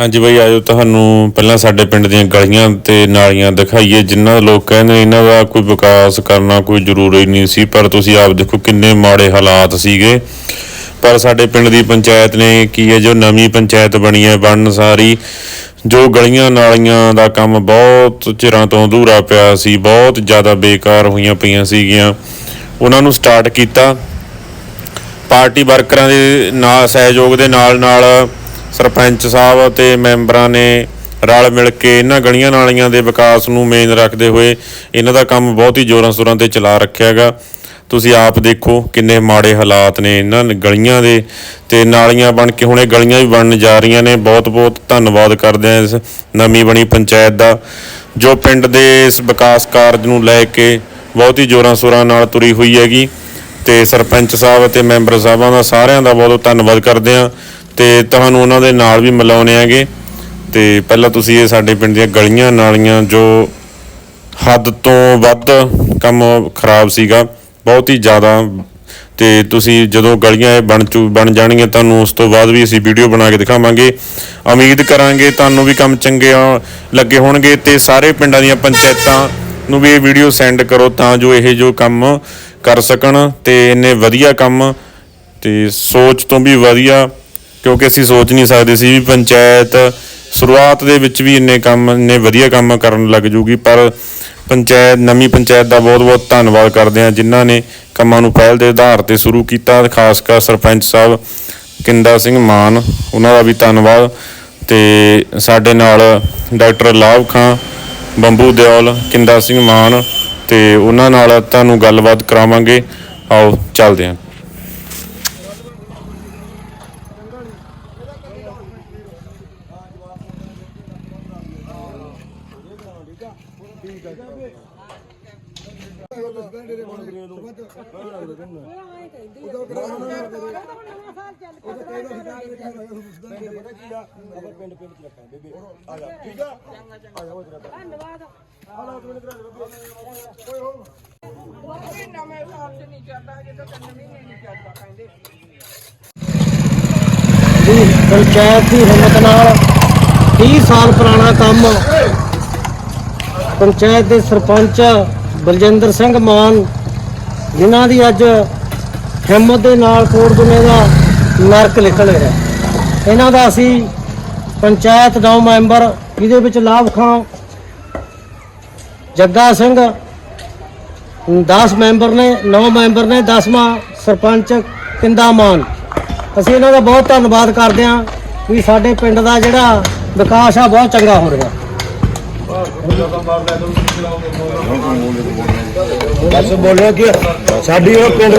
ਹਾਂਜੀ ਬਈ, ਆਜੋ ਤੁਹਾਨੂੰ ਪਹਿਲਾਂ ਸਾਡੇ ਪਿੰਡ ਦੀਆਂ ਗਲੀਆਂ ਤੇ ਨਾਲੀਆਂ ਦਿਖਾਈਏ। ਜਿਨ੍ਹਾਂ ਲੋਕ ਕਹਿੰਦੇ ਇਹਨਾਂ ਦਾ ਕੋਈ ਵਿਕਾਸ ਕਰਨਾ ਕੋਈ ਜ਼ਰੂਰੀ ਨਹੀਂ ਸੀ, ਪਰ ਤੁਸੀਂ ਆਪ ਦੇਖੋ ਕਿੰਨੇ ਮਾੜੇ ਹਾਲਾਤ ਸੀਗੇ। ਪਰ ਸਾਡੇ ਪਿੰਡ ਦੀ ਪੰਚਾਇਤ ਨੇ ਕੀ ਹੈ, ਜੋ ਨਵੀਂ ਪੰਚਾਇਤ ਬਣੀ ਹੈ, ਬਣਨ ਸਾਰੀ, ਜੋ ਗਲੀਆਂ ਨਾਲੀਆਂ ਦਾ ਕੰਮ ਬਹੁਤ ਚਿਰਾਂ ਤੋਂ ਅਧੂਰਾ ਪਿਆ ਸੀ, ਬਹੁਤ ਜ਼ਿਆਦਾ ਬੇਕਾਰ ਹੋਈਆਂ ਪਈਆਂ ਸੀਗੀਆਂ। ਉਹਨਾਂ ਨੂੰ ਸਟਾਰਟ ਕੀਤਾ। ਪਾਰਟੀ ਵਰਕਰਾਂ ਦੇ ਨਾਲ, ਸਹਿਯੋਗ ਦੇ ਨਾਲ ਨਾਲ ਸਰਪੰਚ ਸਾਹਿਬ ਅਤੇ ਮੈਂਬਰਾਂ ਨੇ ਰਲ ਮਿਲ ਕੇ ਇਹਨਾਂ ਗਲੀਆਂ ਨਾਲੀਆਂ ਦੇ ਵਿਕਾਸ ਨੂੰ ਮੇਨ ਰੱਖਦੇ ਹੋਏ ਇਹਨਾਂ ਦਾ ਕੰਮ ਬਹੁਤ ਹੀ ਜ਼ੋਰਾਂ ਸ਼ੋਰਾਂ ਤੇ ਚਲਾ ਰੱਖਿਆਗਾ ਤੁਸੀਂ ਆਪ ਦੇਖੋ ਕਿੰਨੇ ਮਾੜੇ ਹਾਲਾਤ ਨੇ ਇਹਨਾਂ ਗਲੀਆਂ ਦੇ ਤੇ ਨਾਲੀਆਂ ਬਣ ਕੇ ਹੁਣੇ ਗਲੀਆਂ ਵੀ ਬਣਨ ਜਾ ਰਹੀਆਂ ਨੇ। ਬਹੁਤ ਬਹੁਤ ਧੰਨਵਾਦ ਕਰਦੇ ਹਾਂ ਇਸ ਨਵੀਂ ਬਣੀ ਪੰਚਾਇਤ ਦਾ, ਜੋ ਪਿੰਡ ਦੇ ਇਸ ਵਿਕਾਸ ਕਾਰਜ ਨੂੰ ਲੈ ਕੇ ਬਹੁਤ ਹੀ ਜ਼ੋਰਾਂ ਸ਼ੋਰਾਂ ਨਾਲ ਤੁਰੀ ਹੋਈ ਹੈਗੀ। ਤੇ ਸਰਪੰਚ ਸਾਹਿਬ ਅਤੇ ਮੈਂਬਰ ਸਾਹਿਬਾਂ ਦਾ ਸਾਰਿਆਂ ਦਾ ਬਹੁਤ ਧੰਨਵਾਦ ਕਰਦੇ ਹਾਂ। ਤੇ ਤੁਹਾਨੂੰ ਉਹਨਾਂ ਦੇ ਨਾਲ ਵੀ ਮਿਲਾਉਣੇ ਹੈਗੇ। ਤੇ ਪਹਿਲਾਂ ਤੁਸੀਂ ਇਹ ਸਾਡੇ ਪਿੰਡ ਦੀਆਂ ਗਲੀਆਂ ਨਾਲੀਆਂ ਜੋ ਹੱਦ ਤੋਂ ਵੱਧ ਕੰਮ ਖਰਾਬ ਸੀਗਾ, ਬਹੁਤ ਹੀ ਜ਼ਿਆਦਾ। ਤੇ ਤੁਸੀਂ ਜਦੋਂ ਗਲੀਆਂ ਇਹ ਬਣ ਚੁ, ਬਣ ਜਾਣਗੀਆਂ, ਤੁਹਾਨੂੰ ਉਸ ਤੋਂ ਬਾਅਦ ਵੀ ਅਸੀਂ ਵੀਡੀਓ ਬਣਾ ਕੇ ਦਿਖਾਵਾਂਗੇ। ਉਮੀਦ ਕਰਾਂਗੇ ਤੁਹਾਨੂੰ ਵੀ ਕੰਮ ਚੰਗੇ ਲੱਗੇ ਹੋਣਗੇ ਤੇ ਸਾਰੇ ਪਿੰਡਾਂ ਦੀਆਂ ਪੰਚਾਇਤਾਂ ਨੂੰ ਵੀ ਇਹ ਵੀਡੀਓ ਸੈਂਡ ਕਰੋ ਤਾਂ ਜੋ ਇਹ ਜੋ ਕੰਮ ਕਰ ਸਕਣ ਤੇ ਇੰਨੇ ਵਧੀਆ ਕੰਮ ਤੇ ਸੋਚ ਤੋਂ ਵੀ ਵਧੀਆ ਕਿਉਂਕਿ ਅਸੀਂ ਸੋਚ ਨਹੀਂ ਸਕਦੇ ਸੀ ਵੀ ਪੰਚਾਇਤ ਸ਼ੁਰੂਆਤ ਦੇ ਵਿੱਚ ਵੀ ਇੰਨੇ ਕੰਮ, ਇੰਨੇ ਵਧੀਆ ਕੰਮ ਕਰਨ ਲੱਗ ਜੂਗੀ, ਪਰ ਪੰਚਾਇਤ, ਨਵੀਂ ਪੰਚਾਇਤ ਦਾ ਬਹੁਤ-ਬਹੁਤ ਧੰਨਵਾਦ ਕਰਦੇ ਹਾਂ, ਜਿਨ੍ਹਾਂ ਨੇ ਕੰਮਾਂ ਨੂੰ ਪਹਿਲ ਦੇ ਆਧਾਰ ਤੇ ਸ਼ੁਰੂ ਕੀਤਾ ਖਾਸ ਕਰ ਸਰਪੰਚ ਸਾਹਿਬ ਕਿੰਦਾ ਸਿੰਘ ਮਾਨ, ਉਹਨਾਂ ਦਾ ਵੀ ਧੰਨਵਾਦ। ਤੇ ਸਾਡੇ ਨਾਲ ਡਾਕਟਰ ਲਾਭ ਖਾਂ, ਬੰਬੂ ਦਿਓਲ, ਕਿੰਦਾ ਸਿੰਘ ਮਾਨ, ਤੇ ਉਹਨਾਂ ਨਾਲ ਤੁਹਾਨੂੰ ਗੱਲਬਾਤ ਕਰਾਵਾਂਗੇ। ਆਓ, ਚੱਲਦੇ ਹਾਂ। ਨਵੇਂ ਸਾਲ ਚ ਨਹੀਂ ਚੱਲਦਾ ਹਜੇ ਤਾਂ ਤਿੰਨ ਮਹੀਨੇ ਨਹੀਂ ਚੱਲਦਾ ਕਹਿੰਦੇ। ਦੀ ਪੰਚਾਇਤ ਦੀ ਹਿੰਮਤ ਨਾਲ 30 ਸਾਲ ਪੁਰਾਣਾ ਕੰਮ ਪੰਚਾਇਤ ਦੇ ਸਰਪੰਚ ਬਲਜਿੰਦਰ ਸਿੰਘ ਮਾਨ, ਜਿਨ੍ਹਾਂ ਦੀ ਅੱਜ ਹਿੰਮਤ ਦੇ ਨਾਲ ਕੋਟ ਦੁਨੇ ਦਾ ਨਰਕ ਨਿਕਲ ਰਿਹਾ ਇਹਨਾਂ ਦਾ ਅਸੀਂ ਪੰਚਾਇਤ ਨੌ ਮੈਂਬਰ, ਇਹਦੇ ਵਿੱਚ ਲਾਭ ਖਾਂ। ਜੱਗਾ ਸਿੰਘ 10 ਮੈਂਬਰ ਨੇ 9 ਮੈਂਬਰ ਨੇ 10ਵਾਂ ਸਰਪੰਚ ਕਿੰਦਾ ਮਾਨ। ਅਸੀਂ ਇਹਨਾਂ ਦਾ ਬਹੁਤ ਧੰਨਵਾਦ ਕਰਦੇ ਹਾਂ ਵੀ ਸਾਡੇ ਪਿੰਡ ਦਾ ਜਿਹੜਾ ਵਿਕਾਸ ਆ, ਬਹੁਤ ਚੰਗਾ ਹੋ ਰਿਹਾ। ਬਸ ਬੋਲਿਆ ਕਿ ਸਾਡੀ ਉਹ ਪਿੰਡ